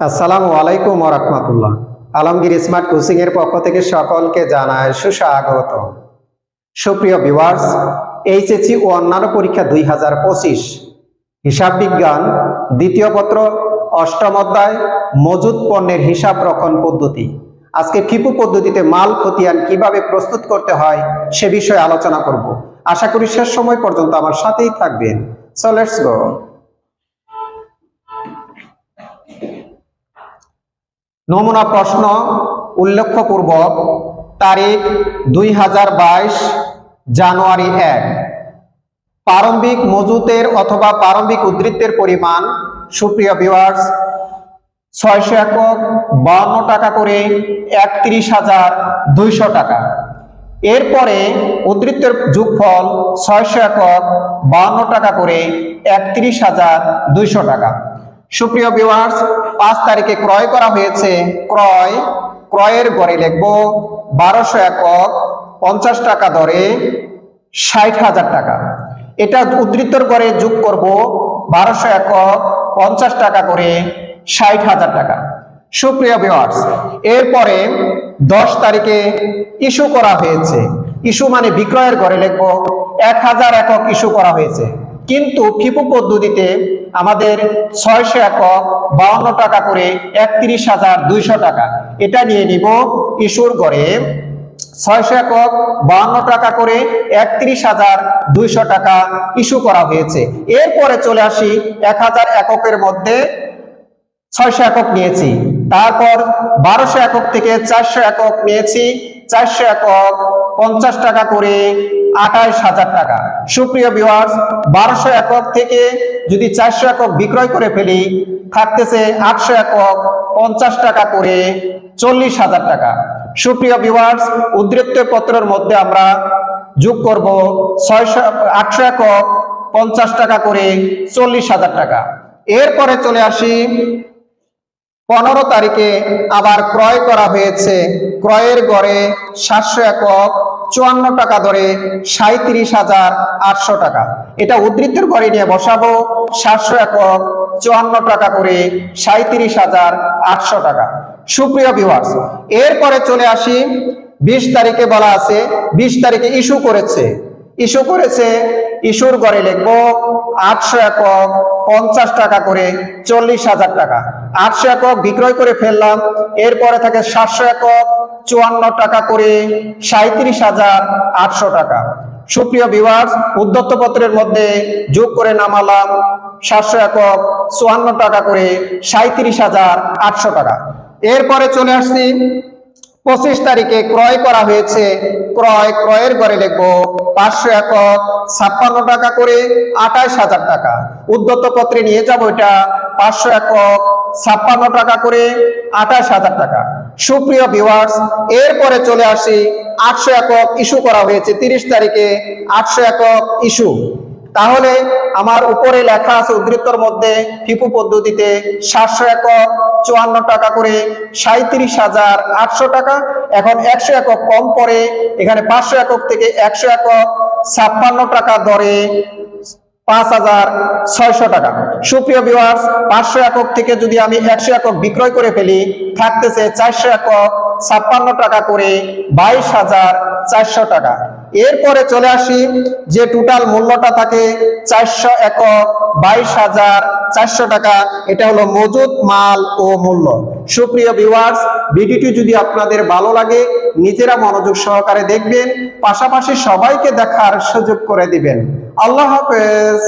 আসসালামু আলাইকুম রহমতুল্লাহ। Alamgir smart coaching এর পক্ষ থেকে সকলকে জানায় সুস্বাগত সুপ্রিয় ভিউয়ার্স, এইচএসসি ও অন্যান্য পরীক্ষা দুই হাজার পঁচিশ। হিসাব বিজ্ঞান, দ্বিতীয় পত্র, অষ্টম অধ্যায়, মজুদ পণ্যের হিসাব রক্ষণ পদ্ধতি। আজকে ফিপু পদ্ধতিতে মাল খতিয়ান কীভাবে প্রস্তুত করতে হয় সে বিষয়ে আলোচনা করব। আশা করি শেষ সময় পর্যন্ত আমার সাথেই থাকবেন। সো লেটস গো নমুনা প্রশ্ন উল্লেখপূর্বক তারিখ দুই হাজার বাইশ জানুয়ারি এক। প্রারম্ভিক মজুতের অথবা প্রারম্ভিক উদ্ধৃতের পরিমাণ, সুপ্রিয় ভিউয়ার্স ছয়শো একক বান্ন টাকা করে একত্রিশ হাজার দুইশো টাকা। এরপরে উদ্ধৃতের যোগফল ছয়শো একক বান্ন টাকা করে একত্রিশ হাজার দুইশো টাকা। সুপ্রিয় ভিউয়ার্স পাঁচ তারিখে ক্রয় করা হয়েছে ক্রয়, ক্রয়ের গড়ে লিখব বারোশো একক পঞ্চাশ টাকা দরে ষাট হাজার টাকা। এটা উদ্ধৃতর গড়ে যোগ করব বারোশো একক পঞ্চাশ টাকা করে ষাট হাজার টাকা। সুপ্রিয় ভিউয়ার্স এরপরে দশ তারিখে ইস্যু করা হয়েছে। ইস্যু মানে বিক্রয়ের ঘরে লিখব এক হাজার একক ইস্যু করা হয়েছে। কিন্তু ফিপু পদ্ধতিতে আমাদের ছয়শো একক বাউন্ন টাকা করে একত্রিশ হাজার দুইশো টাকা। এটা নিয়ে নিব ইস্যুর গড়ে। ছয়শো একক বাউন্ন টাকা করে একত্রিশ হাজার দুইশো টাকা ইস্যু করা হয়েছে। এরপরে চলে আসি এক হাজার এককের মধ্যে ছয়শো একক নিয়েছি। তারপর বারোশো একক থেকে চারশো একক নিয়েছি। চারশো একক পঞ্চাশ টাকা করে আঠাইশ হাজার টাকা। সুপ্রিয় ভিউয়ার্স বারোশো একক থেকে যদি চারশো একক বিক্রয় করে ফেলি, থাকতেছে আটশো একক পঞ্চাশ টাকা করে চল্লিশ হাজার টাকা। সুপ্রিয় ভিউয়ার্স উদ্ধৃত্ত পত্রের মধ্যে আমরা যোগ করব ছয়শো, আটশো একক পঞ্চাশ টাকা করে চল্লিশ হাজার টাকা। এরপরে চলে আসি পনেরো তারিখে আবার ক্রয় করা হয়েছে। ক্রয়ের গড়ে সাতশো একক চুয়ান্ন টাকা ধরে সাঁত্রিশ হাজার আটশো টাকা। এটা উদ্ধৃতের গড়ে নিয়ে বসাবো। সাতশো একক চুয়ান্ন টাকা করে সাঁত্রিশ হাজার আটশো টাকা। সুপ্রিয় ভিউয়ার্স এরপরে চলে আসি। বিশ তারিখে বলা আছে, বিশ তারিখে ইস্যু করেছে। ইস্যু করেছে, ইস্যুর ঘরে লিখব, আটশো একক পঞ্চাশ টাকা করে চল্লিশ হাজার টাকা। আটশো একক বিক্রয় করে ফেললাম। এরপরে থাকে সাতশো একক চুয়ান্ন টাকা করে সাঁত্রিশ হাজার আটশো টাকা। সুপ্রিয় বিভাগ উদ্যত্ত পত্রের মধ্যে যোগ করে নামালাম সাতশো একক চুয়ান্ন টাকা করে সাঁত্রিশ হাজার আটশো টাকা। এরপরে চলে আসছি পঁচিশ তারিখে ক্রয় করা হয়েছে। ক্রয়, ক্রয়ের ঘরে লিখব পাঁচশো একক ছাপ্পান্ন টাকা করে আঠাইশ হাজার টাকা। উদ্যত পত্রে নিয়ে যাব এটা পাঁচশো একক ছাপ্পান্ন টাকা করে আঠাইশ হাজার টাকা। সুপ্রিয় ভিউয়ার্স এরপরে চলে আসি আটশো একক ইস্যু করা হয়েছে। তিরিশ তারিখে আটশো একক ইস্যু তাহলে আমার উপরে লেখা আছে উদ্ধৃত্তর মধ্যে ফিপু পদ্ধতিতে সাতশো একক চুয়ান্ন টাকা করে সাঁত্রিশ হাজার আটশো টাকা। এখন একশো একক কম পরে এখানে পাঁচশো একক থেকে একশো একক ছাপ্পান্ন টাকা দরে পাঁচ হাজার ছয়শো টাকা। সুপ্রিয় ভিউয়ার্স পাঁচশো একক থেকে যদি আমি একশো একক বিক্রয় করে ফেলি, থাকতেছে চারশো একক ছাপ্পান্ন টাকা করে বাইশ হাজার চারশো টাকা। এরপরে চলে আসি, যে টোটাল মূল্যটা থাকে চারশো একক বাইশ হাজার চারশো টাকা, এটা হলো মজুদ মাল ও মূল্য। সুপ্রিয় ভিউয়ার্স ভিডিওটি যদি আপনাদের ভালো লাগে, নিজেরা মনোযোগ সহকারে দেখবেন, পাশাপাশি সবাইকে দেখার সুযোগ করে দিবেন। আল্লাহ হাফেজ।